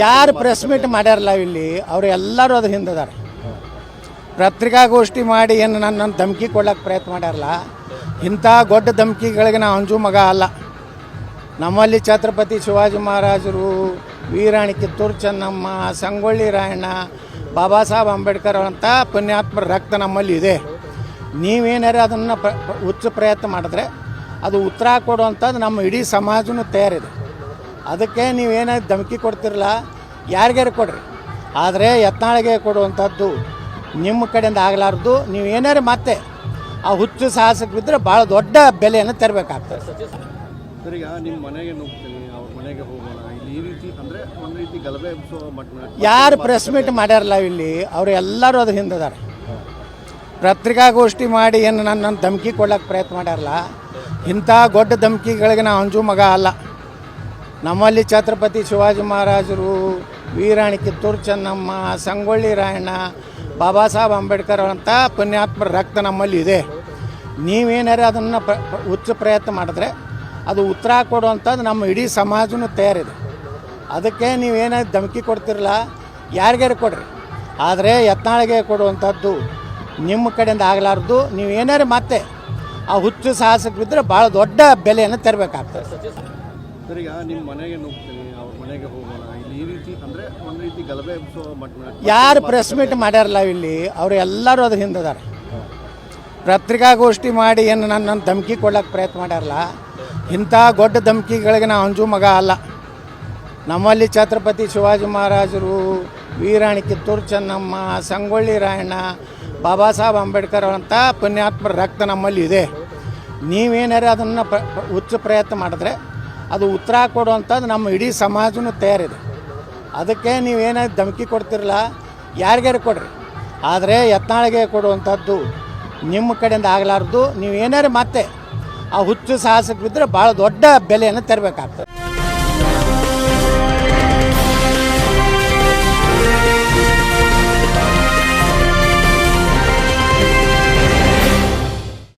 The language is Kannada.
ಯಾರು ಪ್ರೆಸ್ ಮೀಟ್ ಮಾಡ್ಯಾರಲ್ಲ ಇಲ್ಲಿ, ಅವರು ಎಲ್ಲರೂ ಅದ್ರ ಹಿಂದದಾರೆ ಪತ್ರಿಕಾಗೋಷ್ಠಿ ಮಾಡಿ ಏನು ನನ್ನ ಧಮಕಿ ಕೊಡ್ಲಕ್ಕೆ ಪ್ರಯತ್ನ ಮಾಡ್ಯಾರಲ್ಲ, ಇಂಥ ದೊಡ್ಡ ಧಮಕಿಗಳಿಗೆ ನಾವು ಅಂಜು ಮಗ ಅಲ್ಲ. ನಮ್ಮಲ್ಲಿ ಛತ್ರಪತಿ ಶಿವಾಜಿ ಮಹಾರಾಜರು, ವೀರಾಣಿ ಕಿತ್ತೂರು ಚೆನ್ನಮ್ಮ, ಸಂಗೊಳ್ಳಿ ರಾಯಣ್ಣ, ಬಾಬಾ ಸಾಹೇಬ್ ಅಂಬೇಡ್ಕರ್ ಅಂತ ಪುಣ್ಯಾತ್ಮರ ರಕ್ತ ನಮ್ಮಲ್ಲಿ ಇದೆ. ನೀವೇನಾರು ಅದನ್ನು ಪ್ರ ಹುಚ್ಚು ಪ್ರಯತ್ನ ಮಾಡಿದ್ರೆ ಅದು ಉತ್ತರ ಕೊಡುವಂಥದ್ದು ನಮ್ಮ ಇಡೀ ಸಮಾಜನೂ ತಯಾರಿದೆ. ಅದಕ್ಕೆ ನೀವು ನೀವೇನಾದ್ರು ಧಮಕಿ ಕೊಡ್ತಿರಲ್ಲ ಯಾರಿಗಾರು ಕೊಡ್ರಿ. ಆದರೆ ಯತ್ನಾಳಿಗೆ ಕೊಡುವಂಥದ್ದು ನಿಮ್ಮ ಕಡೆಯಿಂದ ಆಗಲಾರ್ದು ನೀವು ಏನಾರು ಮತ್ತೆ ಆ ಹುಚ್ಚು ಸಾಹಸಕ್ಕೆ ಬಿದ್ದರೆ ಭಾಳ ದೊಡ್ಡ ಬೆಲೆಯನ್ನು ತರಬೇಕಾಗ್ತದೆ. ಸರ್ ಈಗ ನಿಮ್ಮ ಮನೆಗೆ ನುಗ್ತೀನಿ ಅವ್ರ ಮನೆಗೆ ಹೋಗೋಣ. ಇಲ್ಲಿ ಈ ರೀತಿ ಅಂದ್ರೆ ಒಂದ್ ರೀತಿ ಗಲಭೆ ಎಬ್ಸೋ ಯಾರು ಪ್ರೆಸ್ ಮೀಟ್ ಮಾಡ್ಯಾರಲ್ಲ ಇಲ್ಲಿ ಅವರು ಎಲ್ಲರೂ ಅದ್ರ ಹಿಂದದಾರೆ ಪತ್ರಿಕಾಗೋಷ್ಠಿ ಮಾಡಿ ಏನು ನನ್ನ ಧಮಕಿ ಕೊಡ್ಲಕ್ಕೆ ಪ್ರಯತ್ನ ಮಾಡ್ಯಾರಲ್ಲ ಇಂಥ ದೊಡ್ಡ ಧಮಕಿಗಳಿಗೆ ನಾವು ಅಂಜು ಮಗ ಅಲ್ಲ. ನಮ್ಮಲ್ಲಿ ಛತ್ರಪತಿ ಶಿವಾಜಿ ಮಹಾರಾಜರು ವೀರಾಣಿ ಕಿತ್ತೂರು ಚೆನ್ನಮ್ಮ ಸಂಗೊಳ್ಳಿ ರಾಯಣ್ಣ, ಬಾಬಾ ಸಾಹೇಬ್ ಅಂಬೇಡ್ಕರ್ ಅಂತ ಪುಣ್ಯಾತ್ಮರ ರಕ್ತ ನಮ್ಮಲ್ಲಿ ಇದೆ. ನೀವೇನಾರೇ ಅದನ್ನು ಪ್ರ ಉಚ್ಚ ಪ್ರಯತ್ನ ಮಾಡಿದ್ರೆ ಅದು ಉತ್ತರ ಕೊಡುವಂಥದ್ದು ನಮ್ಮ ಇಡೀ ಸಮಾಜನೂ ತಯಾರಿದೆ. ಅದಕ್ಕೆ ನೀವೇನಾದ್ರು ಧಮಕಿ ಕೊಡ್ತಿರಲ್ಲ, ಯಾರಿಗಾರು ಕೊಡ್ರಿ. ಆದರೆ ಯತ್ನಾಳಿಗೆ ಕೊಡುವಂಥದ್ದು ನಿಮ್ಮ ಕಡೆಯಿಂದ ಆಗಲಾರ್ದು. ನೀವು ಏನಾರು ಮತ್ತೆ ಆ ಹುಚ್ಚು ಸಾಹಸಕ್ಕೆ ಬಿದ್ದರೆ ಭಾಳ ದೊಡ್ಡ ಬೆಲೆಯನ್ನು ತೆರಬೇಕಾಗ್ತದೆ. ಸರ್ ಈಗ ನಿಮ್ಮ ಮನೆಗೆ ನುಗ್ತೀನಿ ಅವ್ರ ಮನೆಗೆ ಹೋಗೋಣ. ಇಲ್ಲಿ ಈ ರೀತಿ ಅಂದ್ರೆ ಒಂದ್ ರೀತಿ ಗಲಭೆ ಎಬ್ಸೋ ಮಟ್ಟ ಯಾರು ಪ್ರೆಸ್ ಮೀಟ್ ಮಾಡ್ಯಾರಲ್ಲ ಇಲ್ಲಿ ಅವ್ರು ಎಲ್ಲರೂ ಅದ್ರ ಹಿಂದದಾರ. ಪತ್ರಿಕಾಗೋಷ್ಠಿ ಮಾಡಿ ಏನು ನನ್ನ ಧಮಕಿ ಕೊಡ್ಲಕ್ಕೆ ಪ್ರಯತ್ನ ಮಾಡ್ಯಾರಲ್ಲ ಇಂಥ ದೊಡ್ಡ ಧಮಕಿಗಳಿಗೆ ನಾವು ಅಂಜು ಮಗ ಅಲ್ಲ. ನಮ್ಮಲ್ಲಿ ಛತ್ರಪತಿ ಶಿವಾಜಿ ಮಹಾರಾಜರು ವೀರಾಣಿ ಕಿತ್ತೂರು ಚೆನ್ನಮ್ಮ ಸಂಗೊಳ್ಳಿ ರಾಯಣ್ಣ ಬಾಬಾ ಸಾಹೇಬ್ ಅಂಬೇಡ್ಕರ್ ಅಂತ ಪುಣ್ಯಾತ್ಮರ ರಕ್ತ ನಮ್ಮಲ್ಲಿ ಇದೆ. ನೀವೇನಾರು ಅದನ್ನು ಪ್ರ ಪ್ರ- ಹುಚ್ಚು ಪ್ರಯತ್ನ ಮಾಡಿದ್ರೆ ಅದು ಉತ್ತರ ಕೊಡುವಂಥದ್ದು ನಮ್ಮ ಇಡೀ ಸಮಾಜನೂ ತಯಾರಿದೆ. ಅದಕ್ಕೆ ನೀವೇನಾದ್ರು ಧಮಕಿ ಕೊಡ್ತಿರಲ್ಲ, ಯಾರಿಗಾರು ಕೊಡ್ರಿ. ಆದರೆ ಯತ್ನಾಳಿಗೆ ಕೊಡುವಂಥದ್ದು ನಿಮ್ಮ ಕಡೆಯಿಂದ ಆಗಲಾರ್ದು. ನೀವು ಏನಾರು ಮತ್ತೆ ಆ ಹುಚ್ಚು ಸಾಹಸಕ್ಕೆ ಬಿದ್ದರೆ ಭಾಳ ದೊಡ್ಡ ಬೆಲೆಯನ್ನು ತೆರಬೇಕಾಗ್ತದೆ.